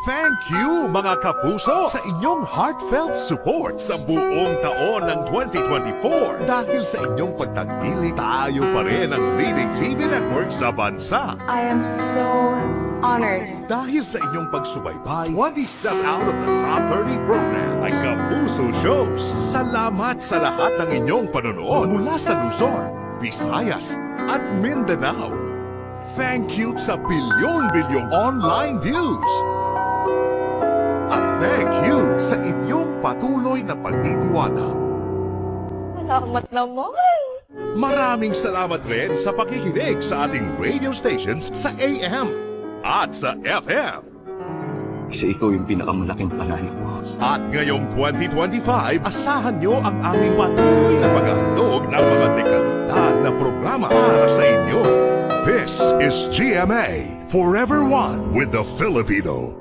Thank you mga kapuso sa inyong heartfelt support sa buong taon ng 2024. Dahil sa inyong pagtangkili, tayo pa rin ang leading TV network sa bansa. I am so honored. Dahil sa inyong pagsubaybay, 27 out of the top 30 program ay Kapuso Shows. Salamat sa lahat ng inyong panonood mula sa Luzon, Visayas at Mindanao. Thank you sa bilyon-bilyong online views. Sa inyong patuloy na pagtitiwala. Salamat naman. Maraming salamat rin sa pakikinig sa ating radio stations sa AM at sa FM. Kasi ikaw yung pinakamalaking panalo ko. At ngayong 2025, asahan nyo ang aming patuloy na paghahandog ng mga dekalidad na programa para sa inyo. This is GMA, Forever One with the Filipino.